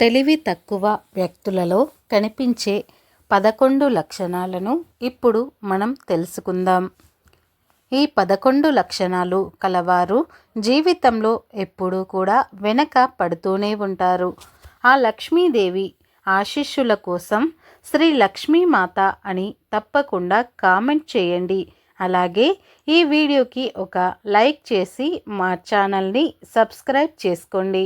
తెలివి తక్కువ వ్యక్తులలో కనిపించే పదకొండు లక్షణాలను ఇప్పుడు మనం తెలుసుకుందాం. ఈ పదకొండు లక్షణాలు కలవారు జీవితంలో ఎప్పుడూ కూడా వెనక పడుతూనే ఉంటారు. ఆ లక్ష్మీదేవి ఆశీస్సుల కోసం శ్రీ లక్ష్మీమాత అని తప్పకుండా కామెంట్ చేయండి. అలాగే ఈ వీడియోకి ఒక లైక్ చేసి మా ఛానల్ని సబ్స్క్రైబ్ చేసుకోండి.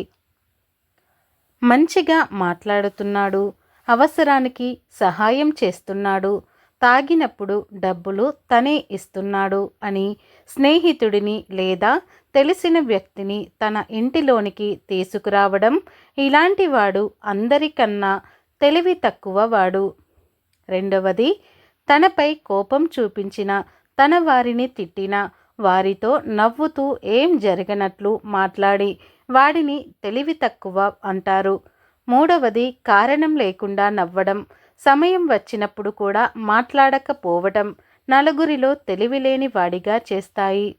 మంచిగా మాట్లాడుతున్నాడు అవసరానికి సహాయం చేస్తున్నాడు తాగినప్పుడు డబ్బులు తనే ఇస్తున్నాడు అని స్నేహితుడిని లేదా తెలిసిన వ్యక్తిని తన ఇంటిలోనికి తీసుకురావడం ఇలాంటివాడు అందరికన్నా తెలివి తక్కువ వాడు రెండవది తనపై కోపం చూపించిన తన వారిని తిట్టిన వారితో నవ్వుతూ ఏం జరగనట్లు మాట్లాడి వాడిని తెలివి తక్కువ అంటారు. మూడవది కారణం లేకుండా నవ్వడం. సమయం వచ్చినప్పుడు కూడా మాట్లాడకపోవడం నలుగురిలో తెలివిలేని వాడిగా చేస్తాయి.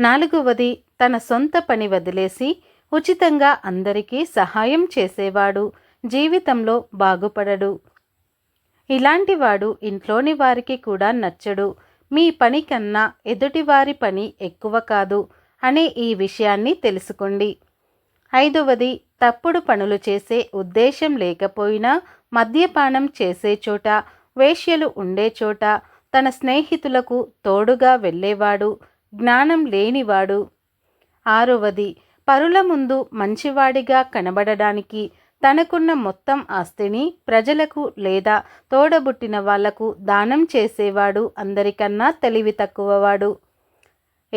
నాలుగవది తన సొంత పని వదిలేసి ఉచితంగా అందరికీ సహాయం చేసేవాడు. జీవితంలో బాగుపడడు. ఇలాంటివాడు ఇంట్లోని వారికి కూడా నచ్చడు. మీ పని కన్నా ఎదుటివారి పని ఎక్కువ కాదు. అనే ఈ విషయాన్ని తెలుసుకోండి. ఐదవది తప్పుడు పనులు చేసే ఉద్దేశం లేకపోయినా మద్యపానం చేసే చోట వేశ్యలు ఉండే చోట తన స్నేహితులకు తోడుగా వెళ్ళేవాడు జ్ఞానం లేనివాడు. ఆరవది పరుల ముందు మంచివాడిగా కనబడడానికి తనకున్న మొత్తం ఆస్తిని ప్రజలకు లేదా తోడబుట్టిన వాళ్ళకు దానం చేసేవాడు అందరికన్నా తెలివి తక్కువవాడు.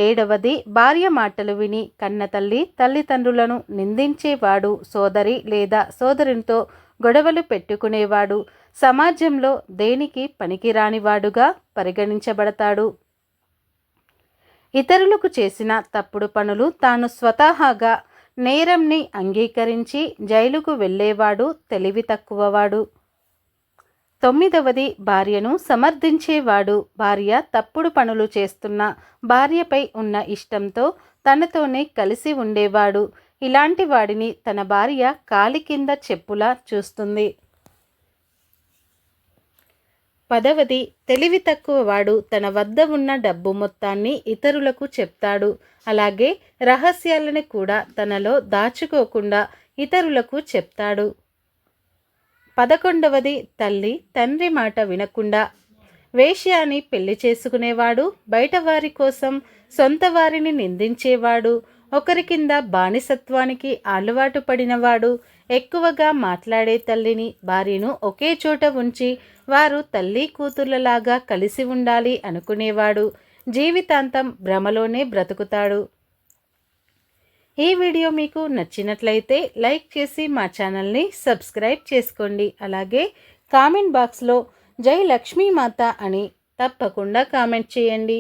ఏడవది భార్య మాటలు విని కన్న తల్లి తల్లిదండ్రులను నిందించేవాడు సోదరి లేదా సోదరునితో గొడవలు పెట్టుకునేవాడు. సమాజంలో దేనికి పనికిరానివాడుగా పరిగణించబడతాడు. ఇతరులకు చేసిన తప్పుడు పనులు తాను స్వతహాగా నేరంని అంగీకరించి జైలుకు వెళ్ళేవాడు తెలివి తక్కువవాడు. తొమ్మిదవది భార్యను సమర్థించేవాడు భార్య తప్పుడు పనులు చేస్తున్న భార్యపై ఉన్న ఇష్టంతో తనతోనే కలిసి ఉండేవాడు. ఇలాంటి వాడిని తన భార్య కాలి కింద చెప్పులా చూస్తుంది. పదవది తెలివి తక్కువ వాడు తన వద్ద ఉన్న డబ్బు మొత్తాన్ని ఇతరులకు చెప్తాడు. అలాగే రహస్యాలను కూడా తనలో దాచుకోకుండా ఇతరులకు చెప్తాడు. పదకొండవది తల్లి తండ్రి మాట వినకుండా వేష్యాన్ని పెళ్ళి చేసుకునేవాడు బయట వారి కోసం సొంత వారిని నిందించేవాడు ఒకరి కింద బానిసత్వానికి అలవాటు పడినవాడు ఎక్కువగా మాట్లాడే తల్లిని భార్యను ఒకే చోట ఉంచి వారు తల్లి కూతుర్లలాగా కలిసి ఉండాలి అనుకునేవాడు. జీవితాంతం భ్రమలోనే బ్రతుకుతాడు. ఈ వీడియో మీకు నచ్చినట్లయితే లైక్ చేసి మా ఛానల్ని సబ్స్క్రైబ్ చేసుకోండి. అలాగే కామెంట్ బాక్స్లో జై లక్ష్మీమాత అని తప్పకుండా కామెంట్ చేయండి.